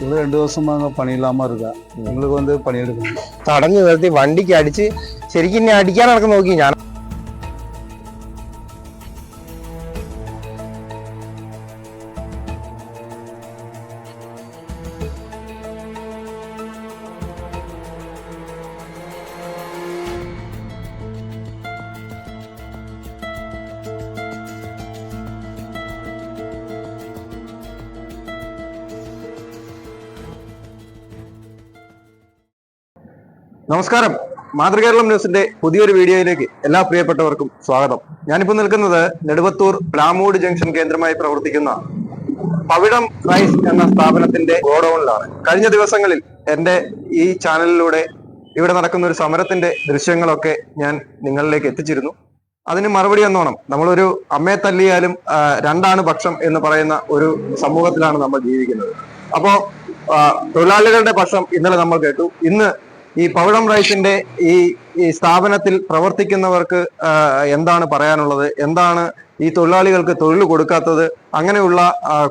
இவ்வளோ ரெண்டு வருஷமா அங்கே பணி இல்லாமல் இருக்கா எங்களுக்கு வந்து பணி எடுக்கணும் തടഞ്ഞു നിർത്തി വണ്ടിക്ക് അടിച്ച് ശരിക്കും എന്നെ അടിക്കാനടക്കം നോക്കി ഞാൻ നമസ്കാരം. മാതൃകേരളം ന്യൂസിന്റെ പുതിയൊരു വീഡിയോയിലേക്ക് എല്ലാ പ്രിയപ്പെട്ടവർക്കും സ്വാഗതം. ഞാനിപ്പോൾ നിൽക്കുന്നത് നെടുവത്തൂർ പ്ലാമൂട് ജംഗ്ഷൻ കേന്ദ്രമായി പ്രവർത്തിക്കുന്ന പവിഴം റൈസ് എന്ന സ്ഥാപനത്തിന്റെ ഗോഡൌണിലാണ്. കഴിഞ്ഞ ദിവസങ്ങളിൽ എന്റെ ഈ ചാനലിലൂടെ ഇവിടെ നടക്കുന്ന ഒരു സമരത്തിന്റെ ദൃശ്യങ്ങളൊക്കെ ഞാൻ നിങ്ങളിലേക്ക് എത്തിച്ചിരുന്നു. അതിന് മറുപടി എന്നോണം നമ്മളൊരു അമ്മയെ തല്ലിയാലും രണ്ടാണ് പക്ഷം എന്ന് പറയുന്ന ഒരു സമൂഹത്തിലാണ് നമ്മൾ ജീവിക്കുന്നത്. അപ്പോ തൊഴിലാളികളുടെ പക്ഷം ഇന്നലെ നമ്മൾ കേട്ടു. ഇന്ന് ഈ പവിഴം റൈസിന്റെ ഈ ഈ സ്ഥാപനത്തിൽ പ്രവർത്തിക്കുന്നവർക്ക് എന്താണ് പറയാനുള്ളത്? എന്താണ് ഈ തൊഴിലാളികൾക്ക് തൊഴിൽ കൊടുക്കാത്തത്? അങ്ങനെയുള്ള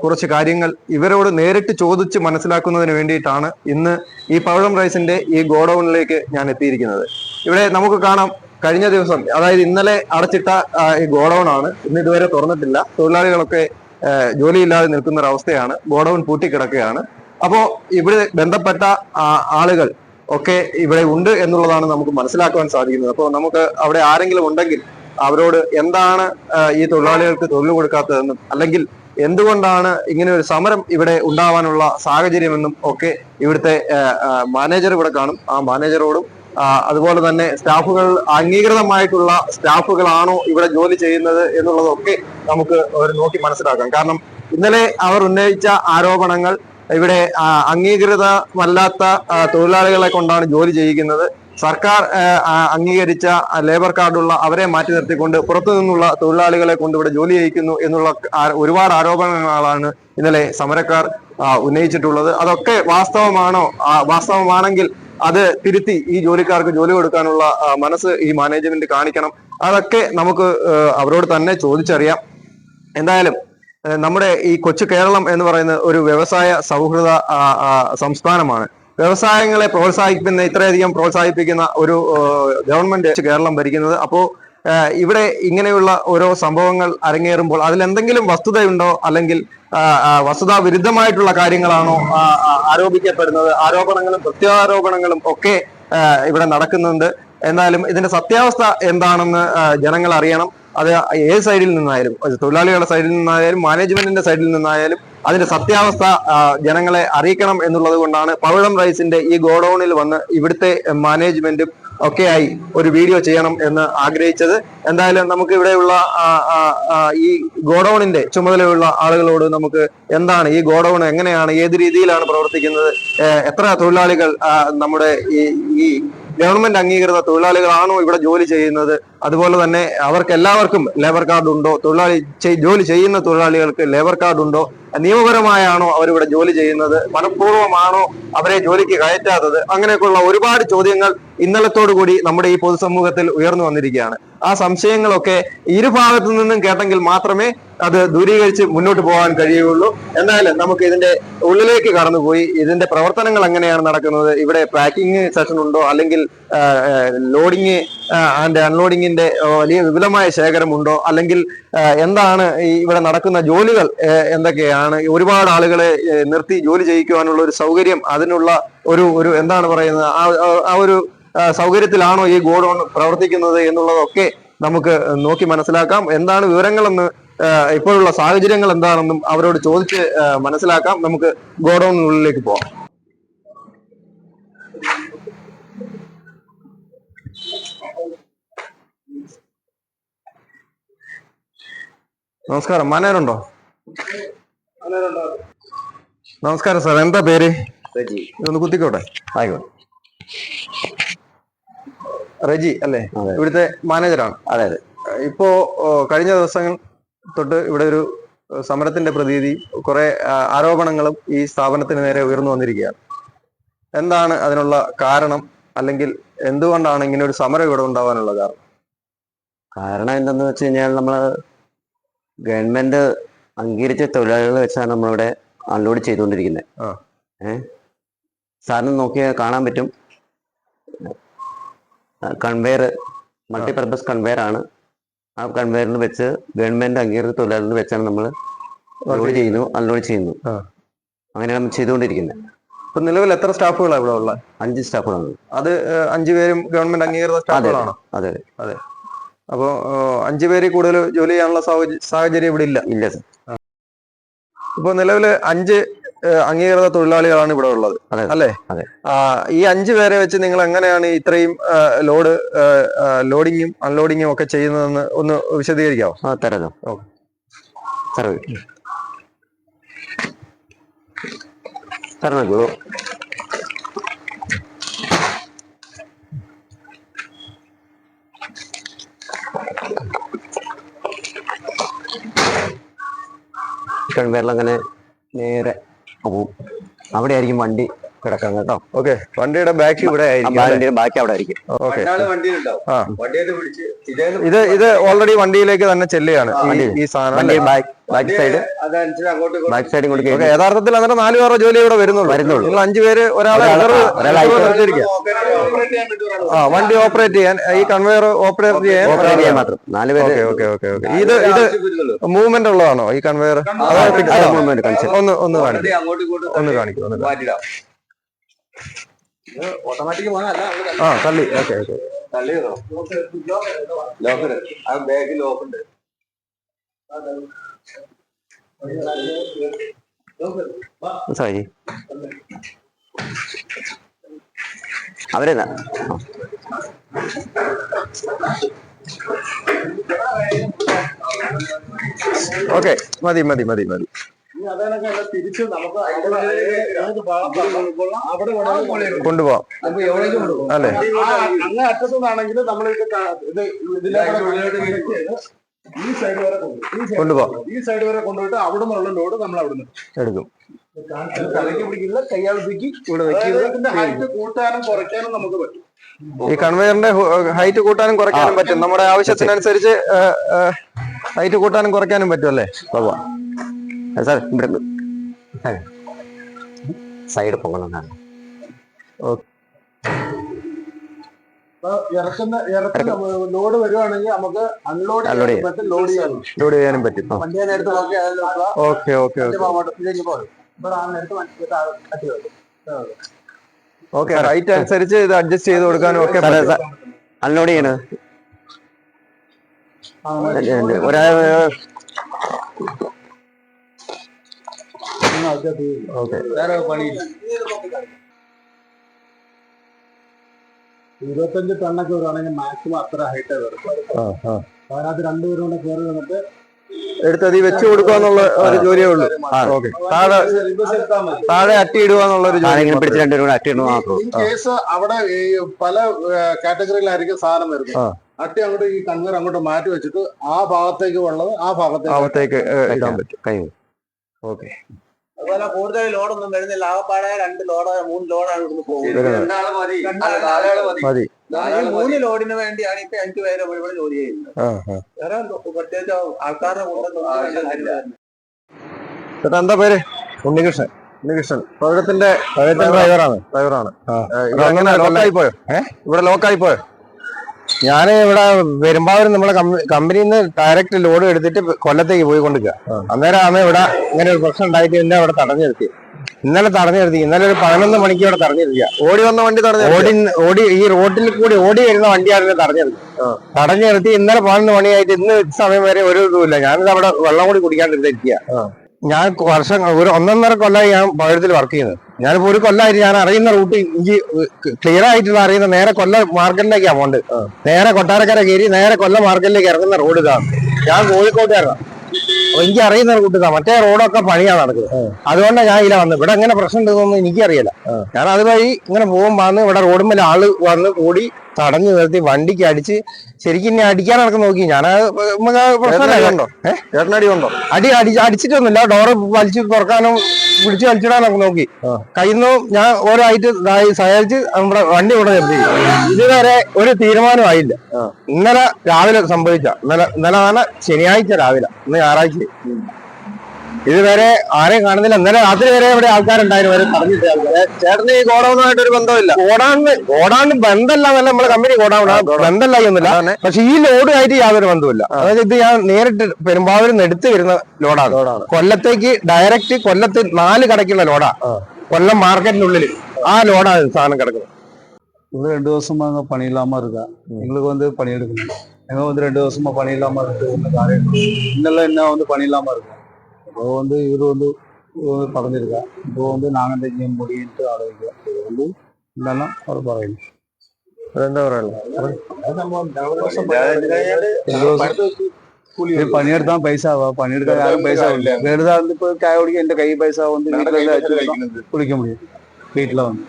കുറച്ച് കാര്യങ്ങൾ ഇവരോട് നേരിട്ട് ചോദിച്ച് മനസ്സിലാക്കുന്നതിന് വേണ്ടിയിട്ടാണ് ഇന്ന് ഈ പവിഴം റൈസിന്റെ ഈ ഗോഡൌണിലേക്ക് ഞാൻ എത്തിയിരിക്കുന്നത്. ഇവിടെ നമുക്ക് കാണാം കഴിഞ്ഞ ദിവസം അതായത് ഇന്നലെ അടച്ചിട്ട ഈ ഗോഡൌൺ ആണ് ഇന്ന് ഇതുവരെ തുറന്നിട്ടില്ല. തൊഴിലാളികളൊക്കെ ജോലിയില്ലാതെ നിൽക്കുന്ന ഒരു അവസ്ഥയാണ് ഗോഡൌൺ പൂട്ടിക്കിടക്കുകയാണ്. അപ്പോ ഇവിടെ ബന്ധപ്പെട്ട ആളുകൾ ഒക്കെ ഇവിടെ ഉണ്ട് എന്നുള്ളതാണ് നമുക്ക് മനസ്സിലാക്കുവാൻ സാധിക്കുന്നത്. അപ്പോൾ നമുക്ക് അവിടെ ആരെങ്കിലും ഉണ്ടെങ്കിൽ അവരോട് എന്താണ് ഈ തൊഴിലാളികൾക്ക് തൊഴിൽ കൊടുക്കാത്തതെന്നും അല്ലെങ്കിൽ എന്തുകൊണ്ടാണ് ഇങ്ങനെ ഒരു സമരം ഇവിടെ ഉണ്ടാവാനുള്ള സാഹചര്യമെന്നും ഒക്കെ ഇവിടുത്തെ മാനേജർ ഇവിടെ കാണും. ആ മാനേജറോടും അതുപോലെ തന്നെ സ്റ്റാഫുകൾ അംഗീകൃതമായിട്ടുള്ള സ്റ്റാഫുകളാണോ ഇവിടെ ജോലി ചെയ്യുന്നത് എന്നുള്ളതൊക്കെ നമുക്ക് അവർ നോക്കി മനസ്സിലാക്കാം. കാരണം ഇന്നലെ അവർ ഉന്നയിച്ച ആരോപണങ്ങൾ ഇവിടെ അംഗീകൃതമല്ലാത്ത തൊഴിലാളികളെ കൊണ്ടാണ് ജോലി ചെയ്യിക്കുന്നത്. സർക്കാർ അംഗീകരിച്ച ലേബർ കാർഡുള്ള അവരെ മാറ്റി നിർത്തിക്കൊണ്ട് പുറത്തു നിന്നുള്ള തൊഴിലാളികളെ കൊണ്ട് ഇവിടെ ജോലി ചെയ്യിക്കുന്നു എന്നുള്ള ഒരുപാട് ആരോപണങ്ങളാണ് ഇന്നലെ സമരക്കാർ ഉന്നയിച്ചിട്ടുള്ളത്. അതൊക്കെ വാസ്തവമാണോ? വാസ്തവമാണെങ്കിൽ അത് തിരുത്തി ഈ ജോലിക്കാർക്ക് ജോലി കൊടുക്കാനുള്ള മനസ്സ് ഈ മാനേജ്മെന്റ് കാണിക്കണം. അതൊക്കെ നമുക്ക് അവരോട് തന്നെ ചോദിച്ചറിയാം. എന്തായാലും നമ്മുടെ ഈ കൊച്ചു കേരളം എന്ന് പറയുന്ന ഒരു വ്യവസായ സൗഹൃദ സംസ്ഥാനമാണ്. വ്യവസായങ്ങളെ പ്രോത്സാഹിപ്പിക്കുന്ന ഇത്രയധികം പ്രോത്സാഹിപ്പിക്കുന്ന ഒരു ഗവൺമെന്റ് കേരളം ഭരിക്കുന്നത്. അപ്പോ ഇവിടെ ഇങ്ങനെയുള്ള ഓരോ സംഭവങ്ങൾ അരങ്ങേറുമ്പോൾ അതിൽ എന്തെങ്കിലും വസ്തുതയുണ്ടോ? അല്ലെങ്കിൽ വസ്തുതാ വിരുദ്ധമായിട്ടുള്ള കാര്യങ്ങളാണോ ആരോപിക്കപ്പെടുന്നത്? ആരോപണങ്ങളും പ്രത്യാരോപണങ്ങളും ഒക്കെ ഇവിടെ നടക്കുന്നുണ്ട്. എന്നാലും ഇതിന്റെ സത്യാവസ്ഥ എന്താണെന്ന് ജനങ്ങൾ അറിയണം. അത് ഏത് സൈഡിൽ നിന്നായാലും തൊഴിലാളികളുടെ സൈഡിൽ നിന്നായാലും മാനേജ്മെന്റിന്റെ സൈഡിൽ നിന്നായാലും അതിന്റെ സത്യാവസ്ഥ ജനങ്ങളെ അറിയിക്കണം എന്നുള്ളത് കൊണ്ടാണ് പവിഴം റൈസിന്റെ ഈ ഗോഡൌണിൽ വന്ന് ഇവിടുത്തെ മാനേജ്മെന്റും ഒക്കെയായി ഒരു വീഡിയോ ചെയ്യണം എന്ന് ആഗ്രഹിച്ചത്. എന്തായാലും നമുക്ക് ഇവിടെയുള്ള ഈ ഗോഡൌണിന്റെ ചുമതലയുള്ള ആളുകളോട് നമുക്ക് എന്താണ് ഈ ഗോഡൌൺ എങ്ങനെയാണ് ഏത് രീതിയിലാണ് പ്രവർത്തിക്കുന്നത് എത്ര തൊഴിലാളികൾ നമ്മുടെ ഈ ഈ ഗവൺമെന്റ് അംഗീകൃത തൊഴിലാളികളാണോ ഇവിടെ ജോലി ചെയ്യുന്നത്? അതുപോലെ തന്നെ അവർക്ക് എല്ലാവർക്കും ലേബർ കാർഡ് ഉണ്ടോ? തൊഴിലാളി ജോലി ചെയ്യുന്ന തൊഴിലാളികൾക്ക് ലേബർ കാർഡ് ഉണ്ടോ? നിയമപരമായാണോ അവരിവിടെ ജോലി ചെയ്യുന്നത്? മനഃപൂർവമാണോ അവരെ ജോലിക്ക് കയറ്റാത്തത്? അങ്ങനെയൊക്കെയുള്ള ഒരുപാട് ചോദ്യങ്ങൾ ഇന്നലത്തോടു കൂടി നമ്മുടെ ഈ പൊതുസമൂഹത്തിൽ ഉയർന്നു വന്നിരിക്കുകയാണ്. ആ സംശയങ്ങളൊക്കെ ഇരുഭാഗത്തു നിന്നും കേട്ടെങ്കിൽ മാത്രമേ അത് ദൂരീകരിച്ച് മുന്നോട്ട് പോകാൻ കഴിയുള്ളൂ എന്നാൽ നമുക്ക് ഇതിന്റെ ഉള്ളിലേക്ക് കടന്നുപോയി. ഇതിന്റെ പ്രവർത്തനങ്ങൾ എങ്ങനെയാണ് നടക്കുന്നത്? ഇവിടെ പാക്കിംഗ് സെഷൻ ഉണ്ടോ? അല്ലെങ്കിൽ ലോഡിങ് ആൻഡ് അൺലോഡിങ്ങിന്റെ വലിയ വിപുലമായ ശേഖരമുണ്ടോ അല്ലെങ്കിൽ എന്താണ് ഇവിടെ നടക്കുന്ന ജോലികൾ എന്തൊക്കെയാണ്? ഒരുപാട് ആളുകളെ നിർത്തി ജോലി ചെയ്യിക്കുവാനുള്ള ഒരു സൗകര്യം അതിനുള്ള ഒരു ഒരു എന്താണ് പറയുന്നത്? ആ ഒരു സൗകര്യത്തിലാണോ ഈ ഗോഡൌൺ പ്രവർത്തിക്കുന്നത് എന്നുള്ളതൊക്കെ നമുക്ക് നോക്കി മനസ്സിലാക്കാം. എന്താണ് വിവരങ്ങളെന്ന് ഇപ്പോഴുള്ള സാഹചര്യങ്ങൾ എന്താണെന്നും അവരോട് ചോദിച്ച് മനസ്സിലാക്കാം. നമുക്ക് ഗോഡൌണിനുള്ളിലേക്ക് പോവാം. നമസ്കാരം. മാനേരുണ്ടോ? നമസ്കാരം സാർ. എന്താ പേര്? ഇതൊന്ന് കുത്തിക്കോട്ടെ. ആയിക്കോട്ടെ. റജി അല്ലേ. ഇവിടുത്തെ മാനേജറാണ്. അതെ അതെ. ഇപ്പോ കഴിഞ്ഞ ദിവസങ്ങൾ തൊട്ട് ഇവിടെ ഒരു സമരത്തിന്റെ പ്രതീതി കുറെ ആരോപണങ്ങളും ഈ സ്ഥാപനത്തിന് നേരെ ഉയർന്നു വന്നിരിക്കുകയാണ്. എന്താണ് അതിനുള്ള കാരണം? അല്ലെങ്കിൽ എന്തുകൊണ്ടാണ് ഇങ്ങനെ ഒരു സമരം ഇവിടെ ഉണ്ടാവാനുള്ള കാരണം? കാരണം എന്തെന്ന് വെച്ച് കഴിഞ്ഞാൽ നമ്മൾ ഗവൺമെന്റ് അംഗീകരിച്ച തൊഴിലാളികൾ വെച്ചാണ് നമ്മളിവിടെ അൺലോഡ് ചെയ്തുകൊണ്ടിരിക്കുന്നത്. ഏഹ് സാറിന് നോക്കിയാൽ കാണാൻ പറ്റും. കൺവെയർ മൾട്ടിപർപ്പസ് കൺവെയർ ആണ്. ആ കൺവെയറിൽ വെച്ച് ഗവൺമെന്റ് അംഗീകൃത തൊഴിലാളികൾ വെച്ചാണ് നമ്മൾ ലോഡ് ചെയ്യുന്നു അൺലോഡ് ചെയ്യുന്നു. അങ്ങനെയാണ് നമ്മൾ ചെയ്തുകൊണ്ടിരിക്കുന്നത്. ഇപ്പൊ നിലവിൽ എത്ര സ്റ്റാഫുകളാണ് ഇവിടെ ഉള്ളത്? അഞ്ച് സ്റ്റാഫുകളാണ്. അത് അഞ്ചു പേരും ഗവൺമെന്റ് അംഗീകൃത അതെ അതെ അതെ അപ്പോൾ അഞ്ചു പേര് കൂടുതൽ ജോലി ചെയ്യാനുള്ള സാഹച- സാഹചര്യം ഇവിടെ ഇല്ല. ഇല്ല സർ. ഇപ്പൊ നിലവിൽ അഞ്ച് അംഗീകൃത തൊഴിലാളികളാണ് ഇവിടെ ഉള്ളത്. അല്ലെ. ഈ അഞ്ചു പേരെ വെച്ച് നിങ്ങൾ എങ്ങനെയാണ് ഇത്രയും ലോഡ് ലോഡിങ്ങും അൺലോഡിങ്ങും ഒക്കെ ചെയ്യുന്നതെന്ന് ഒന്ന് വിശദീകരിക്കാമോ തരാം. നോക്കൂ കൺവെയറിൽ അങ്ങനെ നേരെ പോവും അവിടെ ആയിരിക്കും വണ്ടി. കിടക്കാൻ കേട്ടോ. ഓക്കെ വണ്ടിയുടെ ബാക്ക് ഇവിടെ ആയിരിക്കും ബാക്കി അവിടെ ആയിരിക്കും. ഓക്കെ ഇത് ഇത് ഓൾറെഡി വണ്ടിയിലേക്ക് തന്നെ ചെല്ലുകയാണ്. ഈ- സാധനം? ബാക്ക് സൈഡ് ബാക്ക് സൈഡ് കൊടുക്കുക യഥാർത്ഥത്തിൽ അങ്ങനെ നാല് പേരുടെ ജോലി ഇവിടെ വരുന്നുള്ളൂ. വരുന്നുള്ളൂ. നിങ്ങൾ അഞ്ചു പേര് ഒരാളെ ആ, വേണ്ടി ഓപ്പറേറ്റ് ചെയ്യാൻ ഈ കൺവെയർ ഓപ്പറേറ്റ് ചെയ്യാൻ ഓപ്പറേറ്റ് ചെയ്യാൻ മാത്രം. നാല് പേര് ഓക്കെ ഓക്കെ ഓക്കെ ഇത് ഇത്. മൂവ്മെന്റ് ഉള്ളതാണോ ഈ കൺവെയർ. ഒന്ന് ഒന്ന് കാണിക്കും. ഒന്ന് കാണിക്കും ഒന്ന് കാണിക്കും. ഓട്ടോമാറ്റിക് പോകാനല്ല ആ തള്ളി. Okay okay. തള്ളി ലോക്കർ ആ ബാഗ് ലോക്ക് ഉണ്ട് സോറി അവരെ ഓക്കെ മതി മതി മതി മതി. കൊണ്ടുപോവാം. അല്ലേ? അങ്ങ് അറ്റത്തുനിന്നാണെങ്കിൽ നമ്മൾ ഇത് ഈ സൈഡ് വരെ കൊണ്ടുപോകും ഈ സൈഡ് വരെ കൊണ്ടുപോയിട്ട് അവിടെ നിന്നുള്ള ലോഡ് നമ്മൾ അവിടെ നിന്ന് എടുക്കും. തലയ്ക്ക് പിടിക്കില്ല കൈയാൾപ്പിക്ക് ഇവിടെ ഹൈറ്റ് കൂട്ടാനും കുറയ്ക്കാനും നമുക്ക് പറ്റും. ഈ കൺവെയറിന്റെ ഹൈറ്റ് കൂട്ടാനും കുറയ്ക്കാനും പറ്റും. നമ്മുടെ ആവശ്യത്തിനനുസരിച്ച് ഹൈറ്റ് കൂട്ടാനും കുറയ്ക്കാനും പറ്റും അല്ലേ? സാർ ഇവിടെ സൈഡ് പോകണമെന്നാണ് അപ്പൊ ഇറക്കുന്ന ഇറക്കുന്ന ലോഡ് വരുവാണെങ്കിൽ നമുക്ക് അൺലോഡ് ലോഡ് ചെയ്യാൻ ലോഡ് ചെയ്യാനും. പറ്റും. Okay okay okay. റൈറ്റ് അനുസരിച്ച് ഇത് അഡ്ജസ്റ്റ് ചെയ്ത് കൊടുക്കാനും ഒക്കെ. അൺലോഡ് ചെയ്യണത് ഒരാ ഓക്കെ വേറെ പണിയില്ല ഇരുപത്തഞ്ച് ടണ്ണൊക്കെ വരുവാണെങ്കിൽ മാക്സിമം അത്ര ഹൈറ്റ് വരും അതിനകത്ത് രണ്ടുപേരും കൂടെ കയറി വന്നിട്ട് എടുത്തത് ഈ വെച്ച് കൊടുക്കുക എന്നുള്ള ഒരു ജോലിയേ ഉള്ളൂ ഓക്കെ താഴെ താഴെ അട്ടി ഇടുക എന്നുള്ള ഒരു ജോലി പിടിച്ച് രണ്ടുപേരും കൂടെ മാത്രം ഇൻ കേസ് അവിടെ ഈ പല കാറ്റഗറിയിലായിരിക്കും സാധനം വരുന്നത് അട്ടി അങ്ങോട്ട് ഈ കൺവീർ അങ്ങോട്ട് മാറ്റി വെച്ചിട്ട് ആ ഭാഗത്തേക്ക് ഉള്ളത് ആ ഭാഗത്തേക്ക് ആവത്തേക്ക് ഇടാൻ പറ്റും കൈ ഓക്കെ അതുപോലെ കൂടുതൽ ലോഡൊന്നും വരുന്നില്ല. ആകപ്പാടെ രണ്ട് ലോഡ് മൂന്ന് ലോഡാണ് ഇവിടുന്ന് പോകുന്നത്. മതി. ഈ മൂന്ന് ലോഡിന് വേണ്ടിയാണ് ഇപ്പൊ അഞ്ചു പേരെ ഇവിടെ ജോലി ചെയ്യുന്നത്. വേറെ പ്രത്യേകിച്ച് ആൾക്കാരുടെ കൂടെ ചേട്ടാ എന്താ പേര്? ഉണ്ണികൃഷ്ണൻ. ഉണ്ണികൃഷ്ണൻ. പവിഴത്തിന്റെ ഡ്രൈവറാണ് ഡ്രൈവറാണ് ഇവിടെ ലോക്കായി പോയോ? ഇവിടെ ലോക്കായി പോയോ? ഞാൻ ഇവിടെ പെരുമ്പാവൂർ നമ്മളെ കമ്പനിയിൽ നിന്ന് ഡയറക്റ്റ് ലോഡ് എടുത്തിട്ട് കൊല്ലത്തേക്ക് പോയി കൊണ്ടിരിക്കുക അന്നേരമാണ് ഇവിടെ ഇങ്ങനെ ഒരു പ്രശ്നം ഉണ്ടായിട്ട് എന്നെ അവിടെ തടഞ്ഞു നിർത്തി. ഇന്നലെ തടഞ്ഞു നിർത്തി. ഇന്നലെ ഒരു പതിനൊന്ന് മണിക്ക് ഇവിടെ തടഞ്ഞു നിർത്തിയ. ഓടി വന്ന വണ്ടി തടഞ്ഞു ഓടി ഓടി ഈ റോഡിൽ കൂടി ഓടി വരുന്ന വണ്ടിയാണ് തടഞ്ഞു നിർത്തി. തടഞ്ഞു നിർത്തി ഇന്നലെ പതിനൊന്ന് മണിയായിട്ട് ഇന്ന് സമയം വരെ ഒരു ഇതുമില്ല. ഞാനിത് അവിടെ വെള്ളം കൂടി കുടിക്കാണ്ടിരുന്നിരിക്കുക ഞാൻ വർഷം ഒരു ഒന്നൊന്നര കൊല്ലമായി ഞാൻ പഴയത്തിൽ വർക്ക് ചെയ്യുന്നത്. ഞാനിപ്പോ ഒരു കൊല്ലമായിട്ട് ഞാൻ അറിയുന്ന റൂട്ട് എനിക്ക് ക്ലിയർ ആയിട്ടുള്ള അറിയുന്ന നേരെ കൊല്ല മാർക്കറ്റിലേക്കാണ് പോണ്ട് നേരെ കൊട്ടാരക്കര കയറി നേരെ കൊല്ല മാർക്കറ്റിലേക്ക് ഇറങ്ങുന്ന റോഡ് ഇതാണ് ഞാൻ കോഴിക്കോട്ടുകാരനാണ് അപ്പൊ എനിക്ക് അറിയുന്ന റൂട്ട് ഇതാ. മറ്റേ റോഡൊക്കെ പണിയാണ് നടക്കുന്നത്. അതുകൊണ്ടാണ് ഞാൻ ഇതിലെ വന്നത്. ഇവിടെ എങ്ങനെ പ്രശ്നം ഉണ്ടെന്നൊന്നും എനിക്കറിയില്ല. ഞാൻ അതുവഴി ഇങ്ങനെ പോകുമ്പോൾ വന്ന് ഇവിടെ റോഡുമ്മൽ ആൾ വന്ന് കൂടി തടഞ്ഞു നിർത്തി വണ്ടിക്ക് അടിച്ച് ശരിക്കും ഇനി അടിക്കാൻ നടക്കുന്ന നോക്കി ഞാൻ പ്രശ്നമില്ല കണ്ടോ? ഉണ്ടോ? അടി അടി അടിച്ചിട്ടൊന്നുമില്ല. ഡോറ് വലിച്ചു തുറക്കാനും പിടിച്ചു കളിച്ചിടാൻ നോക്കി. കയ്യിൽ നിന്ന് ഞാൻ ഓരോ ആയിട്ട് സഹകരിച്ച് നമ്മുടെ വണ്ടി ഇവിടെ നിർത്തി. ഇതുവരെ ഒരു തീരുമാനമായില്ല ഇന്നലെ രാവിലെ സംഭവിച്ച. ഇന്നലെ ഇന്നലെ ശനിയാഴ്ച രാവിലെ ഇന്ന് ഞായറാഴ്ച. ഇതുവരെ ആരെയും കാണുന്നില്ല ഇന്നലെ രാത്രി വരെ ഇവിടെ ആൾക്കാരുണ്ടായിരുന്നു വരെ പറഞ്ഞിട്ട് ആൾക്കാര് ചേട്ടന് ഈ ഗോഡൌണുമായിട്ട് ഒരു ബന്ധമില്ല ഓടാണ്ട് ഓടാണ്ട് ബന്ധമല്ല എന്നല്ല നമ്മളെ കമ്പനി ഓടാണ് ബന്ധമല്ല ഒന്നുമില്ല പക്ഷെ ഈ ലോഡുമായിട്ട് യാതൊരു ബന്ധവുമില്ല അതായത് ഇത് ഞാൻ നേരിട്ട് പെരുമ്പാവൂരിൽ നിന്ന് എടുത്ത് വരുന്ന ലോഡാണ് ലോഡാണ്. കൊല്ലത്തേക്ക് ഡയറക്റ്റ് കൊല്ലത്ത് നാല് കടക്കുള്ള ലോഡാ കൊല്ലം മാർക്കറ്റിനുള്ളിൽ ആ ലോഡാണ് സാധനം കിടക്കുന്നത് இது ரெண்டு வருஷமா அங்க பணி இல்லாம இருக்கா எங்களுக்கு வந்து பணி எடுக்கணும் எங்க வந்து ரெண்டு வருஷமா பணி இல்லாம இருக்கு இந்த காரியம் இன்னெல்லாம் என்ன வந்து பணி இல்லாம இருக்கும் இப்போ வந்து இவர் வந்து தடஞ்சிருக்கா இப்போ வந்து நாங்கள் தான் செய்ய முடியும்ட்டு ஆலோசிக்கிறோம் இது வந்து இருந்தாலும் ஒரு பரவாயில்லை ரெண்டோ പണിയെടുത്താൻ പൈസ പണിയെടുക്കാൻ ആരും പൈസ ഇല്ല വെറുതെ ഇപ്പൊ ചായ കുടിക്കാൻ എന്റെ കൈ പൈസ വന്ന് വീട്ടിലെല്ലാം കുളിക്കാൻ മുടിയും വീട്ടിലെ വന്ന്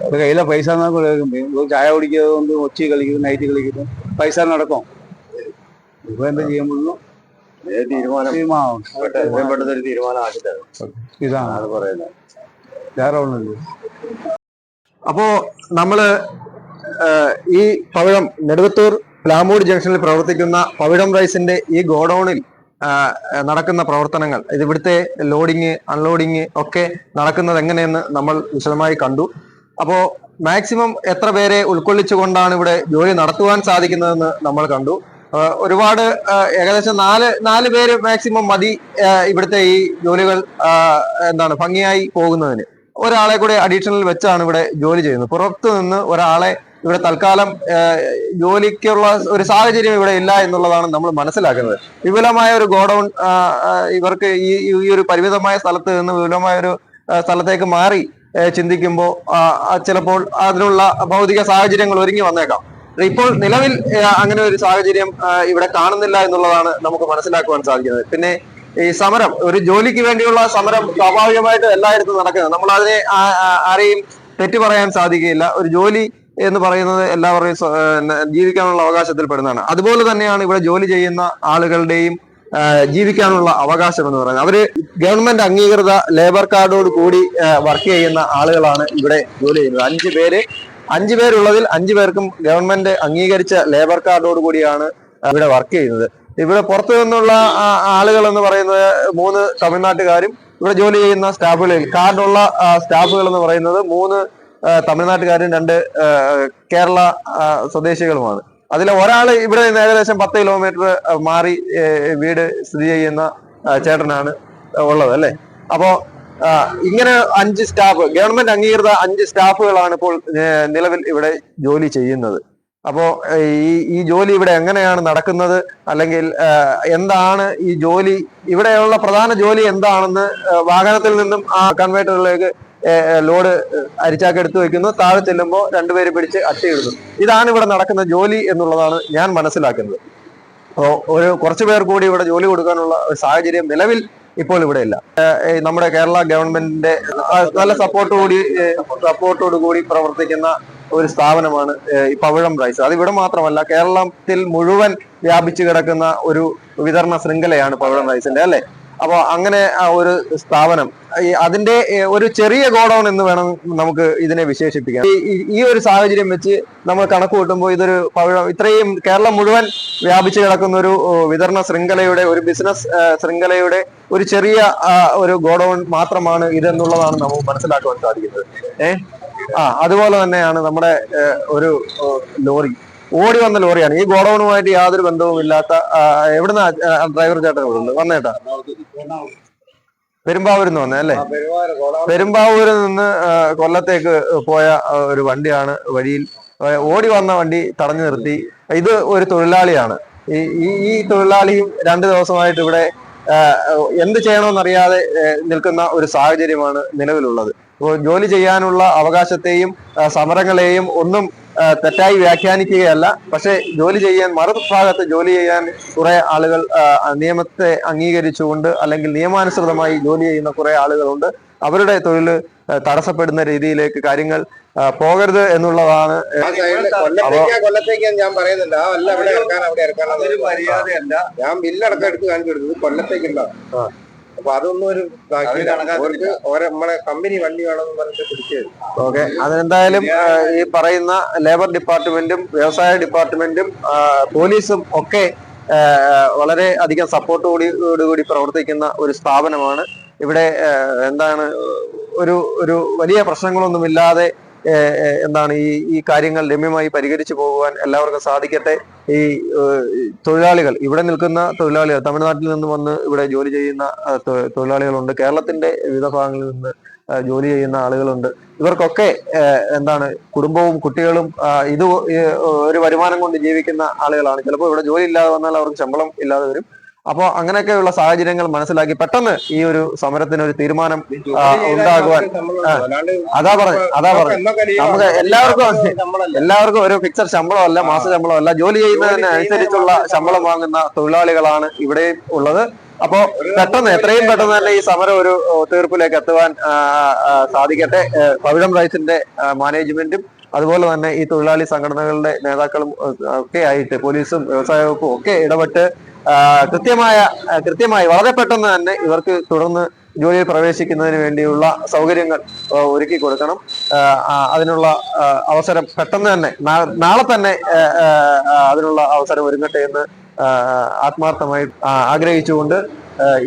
അപ്പൊ കയ്യിലെ പൈസ ചായ കുടിക്കുന്നത് കൊണ്ട് ഒച്ചി കളിക്കുന്നു നൈറ്റ് കളിക്കുന്നു പൈസ നടക്കും ഇപ്പൊ എന്താ ചെയ്യാൻ പോകുന്നു തീരുമാനം? പെട്ടെന്നൊരു തീരുമാനം ആക്കി തരണം ഇതാണ്. പറയുന്നത്. അപ്പോ നമ്മൾ ഈ പവിഴം നെടുവത്തൂർ പ്ലാമൂട് ജംഗ്ഷനിൽ പ്രവർത്തിക്കുന്ന പവിഴം റൈസിന്റെ ഈ ഗോഡൌണിൽ നടക്കുന്ന പ്രവർത്തനങ്ങൾ ഇത് ഇവിടുത്തെ ലോഡിങ് അൺലോഡിങ് ഒക്കെ നടക്കുന്നത് എങ്ങനെയെന്ന് നമ്മൾ വിശദമായി കണ്ടു. അപ്പോ മാക്സിമം എത്ര പേരെ ഉൾക്കൊള്ളിച്ചുകൊണ്ടാണ് ഇവിടെ ജോലി നടത്തുവാൻ സാധിക്കുന്നതെന്ന് നമ്മൾ കണ്ടു. ഒരുപാട് ഏകദേശം നാല് നാല് പേര് മാക്സിമം മതി ഇവിടുത്തെ ഈ ജോലികൾ എന്താണ് ഭംഗിയായി പോകുന്നതിന്. ഒരാളെ കൂടെ അഡീഷണൽ വെച്ചാണ് ഇവിടെ ജോലി ചെയ്യുന്നത്. പുറത്തു നിന്ന് ഒരാളെ ഇവിടെ തൽക്കാലം ജോലിക്കുള്ള ഒരു സാഹചര്യം ഇവിടെ ഇല്ല എന്നുള്ളതാണ് നമ്മൾ മനസ്സിലാക്കുന്നത്. വിപുലമായ ഒരു ഗോഡൌൺ ഇവർക്ക് ഈ ഈ ഒരു പരിമിതമായ സ്ഥലത്ത് നിന്ന് വിപുലമായ ഒരു സ്ഥലത്തേക്ക് മാറി ചിന്തിക്കുമ്പോൾ ചിലപ്പോൾ അതിനുള്ള ഭൗതിക സാഹചര്യങ്ങൾ ഒരുങ്ങി വന്നേക്കാം. ഇപ്പോൾ നിലവിൽ അങ്ങനെ ഒരു സാഹചര്യം ഇവിടെ കാണുന്നില്ല എന്നുള്ളതാണ് നമുക്ക് മനസ്സിലാക്കുവാൻ സാധിക്കുന്നത്. പിന്നെ ഈ സമരം ഒരു ജോലിക്ക് വേണ്ടിയുള്ള സമരം സ്വാഭാവികമായിട്ട് എല്ലായിടത്തും നടക്കുന്നത് നമ്മൾ അതിനെ ആരെയും തെറ്റു പറയാൻ സാധിക്കുകയില്ല. ഒരു ജോലി എന്ന് പറയുന്നത് എല്ലാവരുടെയും ജീവിക്കാനുള്ള അവകാശത്തിൽ പെടുന്നതാണ്. അതുപോലെ തന്നെയാണ് ഇവിടെ ജോലി ചെയ്യുന്ന ആളുകളുടെയും ജീവിക്കാനുള്ള അവകാശം എന്ന് പറയുന്നത്. അവർ ഗവൺമെന്റ് അംഗീകൃത ലേബർ കാർഡോട് കൂടി വർക്ക് ചെയ്യുന്ന ആളുകളാണ് ഇവിടെ ജോലി ചെയ്യുന്നത്. അഞ്ചു പേര് അഞ്ചു പേരുള്ളതിൽ അഞ്ചു പേർക്കും ഗവൺമെന്റ് അംഗീകരിച്ച ലേബർ കാർഡോട് കൂടിയാണ് ഇവിടെ വർക്ക് ചെയ്യുന്നത്. ഇവിടെ പുറത്തു നിന്നുള്ള ആളുകൾ എന്ന് പറയുന്നത് മൂന്ന് തമിഴ്നാട്ടുകാരും ഇവിടെ ജോലി ചെയ്യുന്ന സ്റ്റാഫുകളിൽ കാർഡുള്ള സ്റ്റാഫുകൾ എന്ന് പറയുന്നത് മൂന്ന് തമിഴ്നാട്ടുകാരും രണ്ട് കേരള സ്വദേശികളുമാണ്. അതിൽ ഒരാൾ ഇവിടെ നിന്ന് ഏകദേശം പത്ത് കിലോമീറ്റർ മാറി വീട് സ്ഥിതി ചെയ്യുന്ന ചേട്ടനാണ് ഉള്ളത് അല്ലേ? അപ്പോ ആ, ഇങ്ങനെ അഞ്ച് സ്റ്റാഫ് ഗവൺമെന്റ് അംഗീകൃത അഞ്ച് സ്റ്റാഫുകളാണ് ഇപ്പോൾ നിലവിൽ ഇവിടെ ജോലി ചെയ്യുന്നത്. അപ്പോ ഈ ഈ ജോലി ഇവിടെ എങ്ങനെയാണ് നടക്കുന്നത്? അല്ലെങ്കിൽ എന്താണ് ഈ ജോലി? ഇവിടെയുള്ള പ്രധാന ജോലി എന്താണെന്ന് വാഹനത്തിൽ നിന്നും ആ കൺവേർട്ടറിലേക്ക് ലോഡ് അരിച്ചാക്കി എടുത്തു വെക്കുന്നു. താഴെ ചെല്ലുമ്പോൾ രണ്ടുപേര് പിടിച്ച് അട്ടിയിടുന്നു. ഇതാണ് ഇവിടെ നടക്കുന്ന ജോലി എന്നുള്ളതാണ് ഞാൻ മനസ്സിലാക്കുന്നത്. അപ്പോ ഒരു കുറച്ചു പേർ കൂടി ഇവിടെ ജോലി കൊടുക്കാനുള്ള ഒരു സാഹചര്യം നിലവിൽ ഇപ്പോൾ ഇവിടെ ഇല്ല. നമ്മുടെ കേരള ഗവൺമെന്റിന്റെ നല്ല സപ്പോർട്ടോടി സപ്പോർട്ടോട് കൂടി പ്രവർത്തിക്കുന്ന ഒരു സ്ഥാപനമാണ് ഈ പവിഴം റൈസ്. അത് ഇവിടെ മാത്രമല്ല കേരളത്തിൽ മുഴുവൻ വ്യാപിച്ചു കിടക്കുന്ന ഒരു വിതരണ ശൃംഖലയാണ് പവിഴം റൈസിന്റെ അല്ലെ? അപ്പൊ അങ്ങനെ ഒരു സ്ഥാപനം അതിന്റെ ഒരു ചെറിയ ഗോഡൌൺ എന്ന് വേണം നമുക്ക് ഇതിനെ വിശേഷിപ്പിക്കാം ഈ- ഒരു സാഹചര്യം വെച്ച് നമ്മൾ കണക്ക് കൂട്ടുമ്പോൾ ഇതൊരു ഇത്രയും കേരളം മുഴുവൻ വ്യാപിച്ചു കിടക്കുന്ന ഒരു വിതരണ ശൃംഖലയുടെ ഒരു ബിസിനസ് ശൃംഖലയുടെ ഒരു ചെറിയ ഒരു ഗോഡൌൺ മാത്രമാണ് ഇതെന്നുള്ളതാണ് നമുക്ക് മനസ്സിലാക്കുവാൻ സാധിക്കുന്നത്. ഏഹ് ആ അതുപോലെ തന്നെയാണ് നമ്മുടെ ഒരു ലോറി. ഓടി വന്ന ലോറിയാണ്. ഈ ഗോഡൌണുമായിട്ട് യാതൊരു ബന്ധവും ഇല്ലാത്ത എവിടുന്ന ഡ്രൈവർ ചേട്ടൻ ഇവിടെ ഉണ്ട്? വന്നേട്ടാ. പെരുമ്പാവൂരിൽ നിന്ന് വന്നേ അല്ലേ? പെരുമ്പാവൂരിൽ നിന്ന് കൊല്ലത്തേക്ക് പോയ ഒരു വണ്ടിയാണ് വഴിയിൽ ഓടി വന്ന വണ്ടി തടഞ്ഞു നിർത്തി. ഇത് ഒരു തൊഴിലാളിയാണ്. ഈ ഈ- തൊഴിലാളിയും രണ്ട് ദിവസമായിട്ട് ഇവിടെ എന്ത് ചെയ്യണമെന്നറിയാതെ നിൽക്കുന്ന ഒരു സാഹചര്യമാണ് നിലവിലുള്ളത്. അപ്പോൾ ജോലി ചെയ്യാനുള്ള അവകാശത്തെയും സമരങ്ങളെയും ഒന്നും തെറ്റായി വ്യാഖ്യാനിക്കുകയല്ല. പക്ഷെ ജോലി ചെയ്യാൻ മറുഭാഗത്ത് ജോലി ചെയ്യാൻ കുറെ ആളുകൾ നിയമത്തെ അംഗീകരിച്ചുകൊണ്ട് അല്ലെങ്കിൽ നിയമാനുസൃതമായി ജോലി ചെയ്യുന്ന കുറെ ആളുകളുണ്ട്. അവരുടെ തൊഴിൽ തടസ്സപ്പെടുന്ന രീതിയിലേക്ക് കാര്യങ്ങൾ പോകരുത് എന്നുള്ളതാണ്. കൊല്ലത്തേക്ക് ഞാൻ പറയുന്നില്ല ആ അല്ല അവിടെ ഇറക്കാൻ അവിടെ ഇറക്കാൻ മര്യാദയല്ല. ഞാൻ ബില്ലടക്കം എടുത്ത് കാണിച്ചു കൊടുത്തത് കൊല്ലത്തേക്കുണ്ടോ അപ്പൊ അതൊന്നും ഒരു ഓരോ നമ്മളെ കമ്പനി വണ്ടി വേണമെന്ന് പറഞ്ഞിട്ട് പിടിച്ചത് ഓക്കെ. അതെന്തായാലും ഈ പറയുന്ന ലേബർ ഡിപ്പാർട്ട്മെന്റും വ്യവസായ ഡിപ്പാർട്ട്മെന്റും പോലീസും ഒക്കെ വളരെ അധികം സപ്പോർട്ടോടുകൂടി പ്രവർത്തിക്കുന്ന ഒരു സ്ഥാപനമാണ്. ഇവിടെ എന്താണ് ഒരു ഒരു വലിയ പ്രശ്നങ്ങളൊന്നുമില്ലാതെ എന്താണ് ഈ ഈ കാര്യങ്ങൾ രമ്യമായി പരിഹരിച്ചു പോകുവാൻ എല്ലാവർക്കും സാധിക്കട്ടെ. ഈ തൊഴിലാളികൾ ഇവിടെ നിൽക്കുന്ന തൊഴിലാളികൾ തമിഴ്നാട്ടിൽ നിന്ന് വന്ന് ഇവിടെ ജോലി ചെയ്യുന്ന തൊഴിലാളികളുണ്ട്. കേരളത്തിന്റെ വിവിധ ഭാഗങ്ങളിൽ നിന്ന് ജോലി ചെയ്യുന്ന ആളുകളുണ്ട്. ഇവർക്കൊക്കെ എന്താണ് കുടുംബവും കുട്ടികളും ഇത് ഒരു വരുമാനം കൊണ്ട് ജീവിക്കുന്ന ആളുകളാണ്. ചിലപ്പോൾ ഇവിടെ ജോലി ഇല്ലാതെ വന്നാൽ അവർക്ക് ശമ്പളം ഇല്ലാതെ വരും. അപ്പോൾ അങ്ങനെയൊക്കെയുള്ള സാഹചര്യങ്ങൾ മനസ്സിലാക്കി പെട്ടെന്ന് ഈ ഒരു സമരത്തിന് ഒരു തീരുമാനം ഉണ്ടാകുവാൻ. അതാ പറഞ്ഞു അതാ പറഞ്ഞു. നമുക്ക് എല്ലാവർക്കും എല്ലാവർക്കും ഒരു ഫിക്സഡ് ശമ്പളം അല്ല മാസ ശമ്പളം അല്ല ജോലി ചെയ്യുന്നതിന് അനുസരിച്ചുള്ള ശമ്പളം. വാങ്ങുന്ന തൊഴിലാളികളാണ് ഇവിടെ ഉള്ളത്. അപ്പോ പെട്ടെന്ന് എത്രയും പെട്ടെന്ന് തന്നെ ഈ സമരം ഒരു തീർപ്പിലേക്ക് എത്തുവാൻ സാധിക്കട്ടെ. പവിഴം റൈസിന്റെ മാനേജ്മെന്റും അതുപോലെ തന്നെ ഈ തൊഴിലാളി സംഘടനകളുടെ നേതാക്കളും ഒക്കെ ആയിട്ട് പോലീസും വ്യവസായ വകുപ്പും ഒക്കെ ഇടപെട്ട് കൃത്യമായ കൃത്യമായി വളരെ പെട്ടെന്ന് തന്നെ ഇവർക്ക് തുടർന്ന് ജോലിയിൽ പ്രവേശിക്കുന്നതിന് വേണ്ടിയുള്ള സൗകര്യങ്ങൾ ഒരുക്കി കൊടുക്കണം. അതിനുള്ള അവസരം പെട്ടെന്ന് തന്നെ നാളെ തന്നെ അതിനുള്ള അവസരം ഒരുങ്ങട്ടെ എന്ന് ആത്മാർത്ഥമായി ആഗ്രഹിച്ചുകൊണ്ട്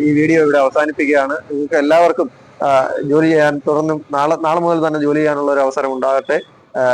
ഈ വീഡിയോ ഇവിടെ അവസാനിപ്പിക്കുകയാണ്. നിങ്ങൾക്ക് എല്ലാവർക്കും ജോലി ചെയ്യാൻ തുടർന്നും നാളെ നാളെ മുതൽ തന്നെ ജോലി ചെയ്യാനുള്ള ഒരു അവസരം ഉണ്ടാകട്ടെ. ആ,